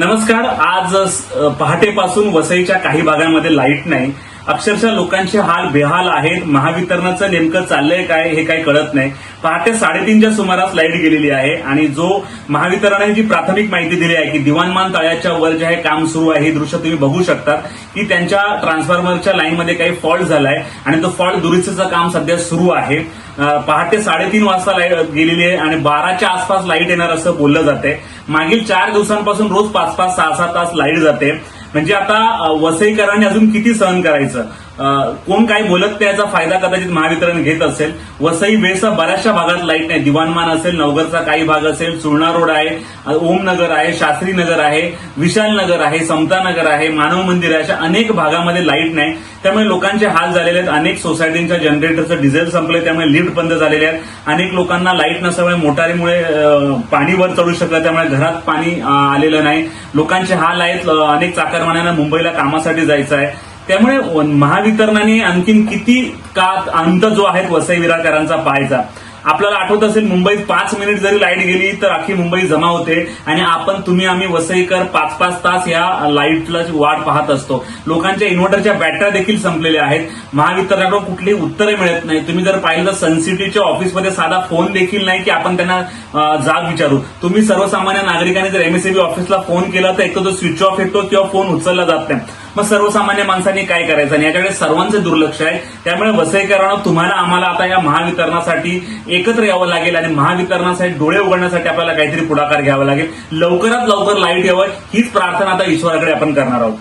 नमस्कार आज पहाटेपासून वसईच्या काही भागांमध्ये लाइट नाही. अक्षरशः लोकांचे हाल बेहाल आहेत. महावितरणाचं नेमकं चाललंय काय हे काही कळत नाही. पहाटे साडेतीनच्या सुमारास लाइट गेलेली आहे आणि जो महावितरणाने जी प्राथमिक माहिती दिली आहे की दिवाणमान तळ्याच्या वर जे आहे काम सुरू आहे हे दृश्य तुम्ही बघू शकता की त्यांच्या ट्रान्सफॉर्मरच्या लाईनमध्ये काही फॉल्ट झालाय आणि तो फॉल्ट दुरुस्तीचं काम सध्या सुरू आहे. पहाटे साडेतीन वाजता लाइट गेलेली आहे आणि बाराच्या आसपास लाइट येणार असं बोललं जाते मागील चार दिवसांपासून रोज पाच पाच सहा सहा तास लाइट जाते. म्हणजे आता वसईकरांनी अजून किती सहन करायचं? कोण काही बोलत त्याचा फायदा कदाचित महावितरण घेत असेल. वसई वेळचा बऱ्याचशा भागात लाइट नाही. दिवाणमान असेल नवगरचा काही भाग असेल सुळणा रोड आहे ओमनगर आहे शास्त्री नगर आहे विशाल नगर आहे समता नगर आहे मानव मंदिर आहे अशा अनेक भागामध्ये लाइट नाही. त्यामुळे लोकांचे हाल झालेले आहेत. अनेक सोसायटींच्या जनरेटरचं डिझेल संपलंय. त्यामुळे लिफ्ट बंद झालेले आहेत. अनेक लोकांना लाइट नसल्यामुळे मोटारीमुळे पाणी वर चढू शकलं. त्यामुळे घरात पाणी आलेलं नाही. लोकांचे हाल आहेत. अनेक चाकरमान्यांना मुंबईला कामासाठी जायचं आहे. त्यामुळे महावितरणाने आणखीन किती का अंत जो आहे वसई विराकरांचा पाहायचा. आपल्याला आठवत असेल मुंबईत पाच मिनिट जरी लाइट गेली तर अख्खी मुंबई जमा होते. आणि आपण तुम्ही आम्ही वसईकर पाच पाच तास या लाईटला वाट पाहत असतो. लोकांच्या इन्व्हर्टरच्या बॅटऱ्या देखील संपलेल्या आहेत. महावितरणाकडून कुठली उत्तरे मिळत नाही तुम्ही जर पाहिलं तर सनसिटीच्या ऑफिसमध्ये साधा फोन देखील नाही की आपण त्यांना जाग विचारू. तुम्ही सर्वसामान्य नागरिकांनी जर एमएसएबी ऑफिसला फोन केला तर एक तर तो स्विच ऑफ येतो किंवा फोन उचलला जात नाही. मग सर्वसामान्य माणसांनी काय करायचं? आणि याच्याकडे सर्वांचे दुर्लक्ष आहे. त्यामुळे वसईकरांना तुम्हाला आम्हाला आता या महावितरणासाठी एकत्र यावं लागेल आणि महावितरणासाठी डोळे उघडण्यासाठी आपल्याला काहीतरी पुढाकार घ्यावा लागेल. लवकरात लवकर लाइट यावं. हीच प्रार्थना आता ईश्वराकडे आपण करणार आहोत.